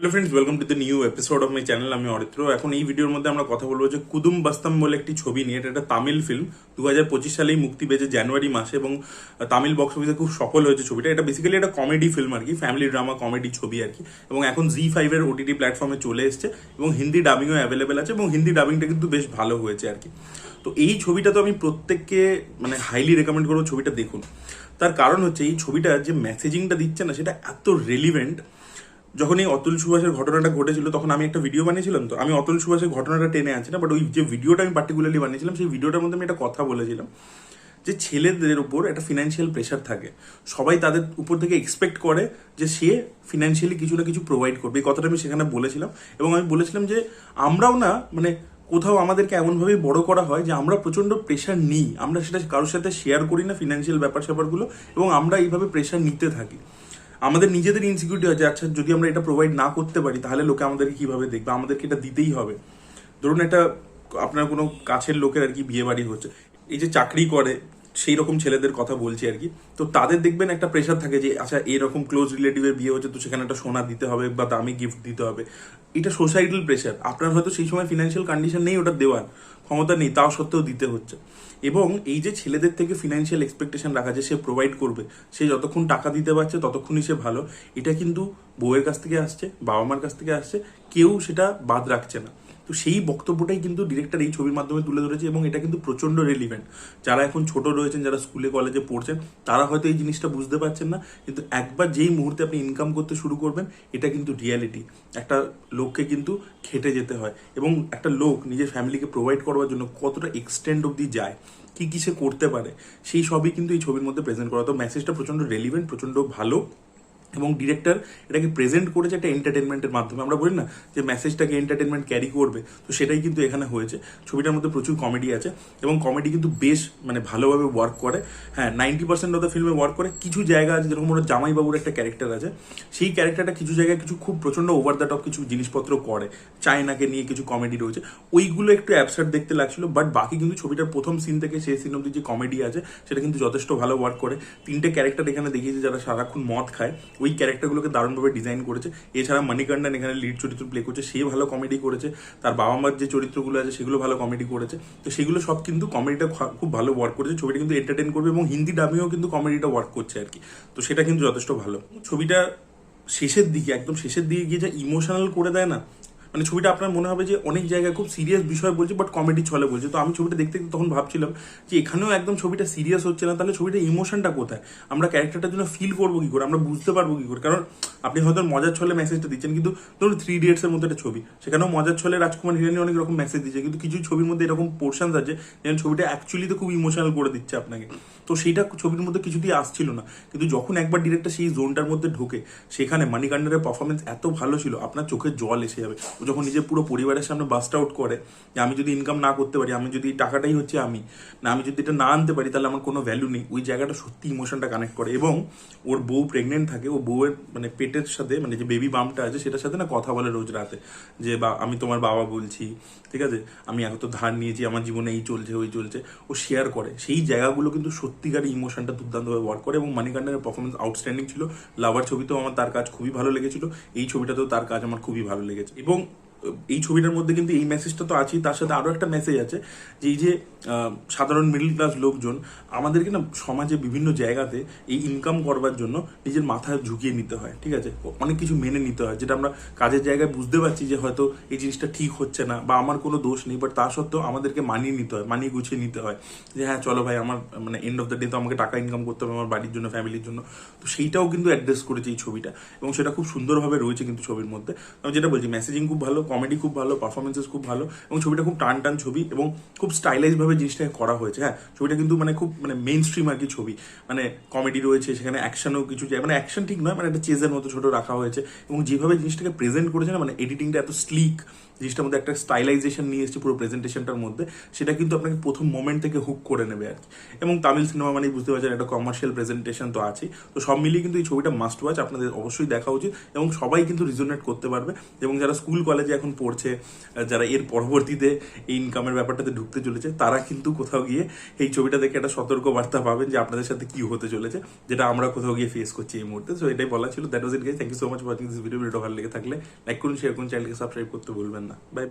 Hello friends welcome to the new episode of my channel আমি অরিত্র এখন এই ভিডিওর মধ্যে আমরা কথা বলব যে কুদুম বাস্তাম বলে একটি ছবি নিয়ে। এটা একটা তামিল ফিল্ম দু হাজার পঁচিশ সালেই মুক্তি পেয়েছে জানুয়ারি মাসে এবং তামিল বক্স অফিসে খুব সফল হয়েছে ছবিটা। এটা বেসিক্যালি একটা কমেডি ফিল্ম আর কি ফ্যামিলি ড্রামা কমেডি ছবি আর কি। এবং এখন জি ফাইভের ওটিটি প্ল্যাটফর্মে চলে এসছে এবং হিন্দি ডাবিংও অ্যাভেলেবেল আছে এবং হিন্দি ডাবিংটা কিন্তু বেশ ভালো হয়েছে আর কি। তো এই ছবিটা তো আমি প্রত্যেককে মানে হাইলি রেকমেন্ড করব ছবিটা দেখুন। তার কারণ হচ্ছে এই ছবিটা যে মেসেজিংটা দিচ্ছে না, সেটা এত রেলিভেন্ট যখন এই অতুল সুভাষের ঘটনাটা ঘটেছিল, তখন আমি একটা ভিডিও বানিয়েছিলাম তো। আমি অতুল সুভাষের ঘটনাটা টেনে আছি না বাট ওই যে ভিডিওটা আমি পার্টিকুলারলি বানিয়েছিলাম, সেই ভিডিওটার মধ্যে আমি একটা কথা বলেছিলাম যে ছেলেদের উপর একটা ফিনান্সিয়াল প্রেশার থাকে। সবাই তাদের উপর থেকে এক্সপেক্ট করে যে সে ফিনান্সিয়ালি কিছু না কিছু প্রোভাইড করবে। এই কথাটা আমি সেখানে বলেছিলাম এবং আমি বলেছিলাম যে আমরাও না মানে কোথাও আমাদেরকে এমনভাবেই বড় করা হয় যে আমরা প্রচণ্ড প্রেশার নিই। আমরা সেটা কারোর সাথে শেয়ার করি না ফিনান্সিয়াল ব্যাপার স্যাপারগুলো এবং আমরা এইভাবে প্রেশার নিতে থাকি। আমাদের নিজেদের ইনসিকিউরিটি আছে আচ্ছা যদি আমরা এটা প্রোভাইড না করতে পারি, তাহলে লোকে আমাদেরকে কীভাবে দেখবে? আমাদেরকে এটা দিতেই হবে। ধরুন একটা, আপনার কোনো কাছের লোকের আর কি বিয়ে বাড়ি হচ্ছে। এই যে চাকরি করে সেই রকম ছেলেদের কথা বলছি আর কি। তো তাদের দেখবেন একটা প্রেশার থাকে যে আচ্ছা এরকম ক্লোজ রিলেটিভের বিয়ে হচ্ছে তো সেখানে একটা সোনা দিতে হবে বা দামি গিফট দিতে হবে। এটা সোসাইটাল প্রেশার আপনার হয়তো সেই সময় ফিনান্সিয়াল কন্ডিশন নেই, ওটা দেওয়ার। ক্ষমতা নেই, তাও সত্ত্বেও দিতে হচ্ছে। এবং এই যে ছেলেদের থেকে ফিনান্সিয়াল এক্সপেকটেশন রাখা যে সে প্রোভাইড করবে, সে যতক্ষণ টাকা দিতে পারছে, ততক্ষণই সে ভালো। এটা কিন্তু বউয়ের কাছ থেকে আসছে বাবা মার কাছ থেকে আসছে, কেউ সেটা বাদ রাখছে না। তো সেই বক্তব্যটাই কিন্তু ডিরেক্টর এই ছবির মাধ্যমে তুলে ধরেছে এবং এটা কিন্তু প্রচণ্ড রেলিভেন্ট যারা এখন ছোট রয়েছেন, যারা স্কুলে কলেজে পড়ছেন, তারা হয়তো এই জিনিসটা বুঝতে পারছেন না, কিন্তু একবার যেই মুহূর্তে আপনি ইনকাম করতে শুরু করবেন, এটা কিন্তু রিয়ালিটি একটা লোককে কিন্তু খেটে যেতে হয় এবং একটা লোক নিজের ফ্যামিলিকে প্রোভাইড করবার জন্য কতটা এক্সটেন্ড অবধি যায়, কী কি সে করতে পারে, সেই সবই কিন্তু এই ছবির মধ্যে প্রেজেন্ট করা। তো মেসেজটা প্রচণ্ড রেলিভেন্ট প্রচণ্ড ভালো। এবং ডিরেক্টর এটাকে প্রেজেন্ট করেছে একটা এন্টারটেনমেন্টের মাধ্যমে। আমরা বলি না যে মেসেজটাকে এন্টারটেনমেন্ট ক্যারি করবে, তো সেটাই কিন্তু এখানে হয়েছে। ছবিটার মধ্যে প্রচুর কমেডি আছে এবং কমেডি কিন্তু বেশ মানে ভালোভাবে ওয়ার্ক করে। হ্যাঁ নাইনটি পার্সেন্ট অফ দ্য ফিল্মে ওয়ার্ক করে। কিছু জায়গা আছে যেরকম ওরা জামাইবাবুর একটা ক্যারেক্টার আছে। সেই ক্যারেক্টারটা কিছু জায়গায় কিছু খুব প্রচণ্ড ওভার দ্য টপ কিছু জিনিসপত্র করে। চায়নাকে নিয়ে কিছু কমেডি রয়েছে। ওইগুলো একটু অ্যাবসার্ট দেখতে লাগছিল বাট বাকি কিন্তু ছবিটার প্রথম সিন থেকে সেই সিন অব্দি যে কমেডি আছে, সেটা কিন্তু যথেষ্ট ভালো ওয়ার্ক করে। তিনটে ক্যারেক্টার এখানে দেখিয়েছে যারা সারাক্ষণ মদ খায়। ওই ক্যারেক্টারগুলোকে দারুণভাবে ডিজাইন করেছে। এছাড়া মানিকান্ডান এখানে লিড চরিত্র প্লে করছে, সে ভালো কমেডি করেছে। তার বাবা মার যে চরিত্রগুলো আছে, সেগুলো ভালো কমেডি করেছে। তো সেগুলো সব কিন্তু কমেডিটা খুব ভালো ওয়ার্ক করেছে। ছবিটা কিন্তু এন্টারটেন করবে এবং হিন্দি ডাবিংও কিন্তু কমেডিটা ওয়ার্ক করছে আর কি। তো সেটা কিন্তু যথেষ্ট ভালো। ছবিটা শেষের দিকে, একদম শেষের দিকে গিয়ে যা ইমোশনাল করে দেয় না মানে ছবিটা আপনার মনে হবে যে অনেক জায়গায় খুব সিরিয়াস বিষয় বলছে বাট কমেডি ছলে বলছে। তো আমি ছবিটা দেখতে তখন ভাবছিলাম যে এখানেও একদম ছবিটা সিরিয়াস হচ্ছে না, তাহলে ছবিটা ইমোশনটা কোথায়? আমরা ক্যারেক্টারটার জন্য ফিল করব কি করে? আমরা বুঝতে পারব কি করে? কারণ আপনি হয়তো মজার ছলে মেসেজটা দিচ্ছেন, কিন্তু ধরুন থ্রি ইডিয়টস এর মধ্যে একটা ছবি। সেখানেও মজার ছলে রাজকুমার হিরানি অনেক রকম মেসেজ দিচ্ছে, কিন্তু কিছু ছবির মধ্যে এরকম পোর্শনস আছে যেমন ছবিটা অ্যাকচুয়ালি তো খুব ইমোশনাল করে দিচ্ছে আপনাকে। তো সেইটা ছবির মধ্যে কিছুতেই আসছিল না। কিন্তু যখন একবার ডিরেক্টর সেই জোনটার মধ্যে ঢোকে, সেখানে মানিকান্ডারের পারফরমেন্স এত ভালো ছিল, আপনার চোখে জল এসে যাবে। ও যখন নিজের পুরো পরিবারের সামনে বাস্ট আউট করে যে আমি যদি ইনকাম না করতে পারি, আমি যদি টাকাটাই হচ্ছে আমি, না আমি যদি এটা না আনতে পারি, তাহলে আমার কোনো ভ্যালু নেই। ওই জায়গাটা সত্যি ইমোশনটা কানেক্ট করে এবং ওর বউ প্রেগনেন্ট থাকে, ও বউয়ের মানে পেটের সাথে মানে যে বেবি বামটা আছে, সেটার সাথে না কথা বলে রোজ রাতে। যে বা, আমি তোমার বাবা বলছি, ঠিক আছে? আমি এত ধার নিয়েছি, আমার জীবনে এই চলছে, ওই চলছে। ও শেয়ার করে। সেই জায়গাগুলো কিন্তু সত্যিকার ইমোশনটা দুর্দান্তভাবে ওয়ার্ক করে এবং মানিকান্ডারের পারফরমেন্স আউটস্ট্যান্ডিং ছিল। লাভার ছবিতেও আমার তার কাজ খুবই ভালো লেগেছিল। এই ছবিটাতেও তার কাজ আমার খুবই ভালো লেগেছে। এবং এই ছবিটার মধ্যে কিন্তু এই মেসেজটা তো আছেই, তার সাথে আরও একটা মেসেজ আছে যে এই যে সাধারণ মিডল ক্লাস লোকজন আমাদেরকে না সমাজে বিভিন্ন জায়গাতে এই ইনকাম করবার জন্য নিজের মাথা ঝুঁকিয়ে নিতে হয়, ঠিক আছে? অনেক কিছু মেনে নিতে হয়, যেটা আমরা কাজের জায়গায় বুঝতে পারছি যে হয়তো এই জিনিসটা ঠিক হচ্ছে না বা আমার কোনো দোষ নেই বাট তা সত্ত্বেও আমাদেরকে মানিয়ে নিতে হয়, মানিয়ে গুছিয়ে নিতে হয় যে হ্যাঁ চলো ভাই, আমার মানে এন্ড অফ দ্য ডে তো আমাকে টাকা ইনকাম করতে হবে, আমার বাড়ির জন্য ফ্যামিলির জন্য। তো সেইটাও কিন্তু অ্যাড্রেস করেছে এই ছবিটা এবং সেটা খুব সুন্দরভাবে রয়েছে কিন্তু ছবির মধ্যে। আমি যেটা বলছি মেসেজিং খুব ভালো কমেডি খুব ভালো পারফরমেন্সেস খুব ভালো এবং ছবিটা খুব টান টান ছবি এবং খুব স্টাইলাইজ ভাবে জিনিসটাকে করা হয়েছে। হ্যাঁ ছবিটা কিন্তু মানে খুব মানে মেইন স্ট্রিম আর কি ছবি। মানে কমেডি রয়েছে, সেখানে অ্যাকশনও কিছু যায়। মানে অ্যাকশন ঠিক নয় মানে একটা চেজের মতো ছোটো রাখা হয়েছে এবং যেভাবে জিনিসটাকে প্রেজেন্ট করেছে না মানে এডিটিংটা এত স্লিক জিনিসটার মধ্যে একটা স্টাইলাইজেশন নিয়ে এসেছে পুরো প্রেজেন্টেশনটার মধ্যে, সেটা কিন্তু আপনাকে প্রথম মোমেন্ট থেকে হুক করে নেবে আর কি। এবং তামিল সিনেমা মানে বুঝতে পারছেন, একটা কমার্শিয়াল প্রেজেন্টেশন তো আছে তো সব মিলিয়ে কিন্তু এই ছবিটা মাস্ট ওয়াচ আপনাদের অবশ্যই দেখা উচিত এবং সবাই কিন্তু রিজনেট করতে পারবে এবং যারা স্কুল কলেজে এখন পড়ছে যারা এর পরবর্তীতে এই ইনকামের ব্যাপারটাতে ঢুকতে চলেছে, তারা কিন্তু কোথাও গিয়ে এই ছবিটা দেখে একটা সতর্ক বার্তা পাবেন যে আপনাদের সাথে কি হতে চলেছে, যেটা আমরা কোথাও গিয়ে ফেস করছি এই মুহূর্তে। সো এটাই বলা ছিল। That was it guys thank you so much watching this video video ভালো লেগে থাকলে লাইক করুন শেয়ার করুন চ্যানেলকে সাবস্ক্রাইব করতে ভুলবেন না। বাই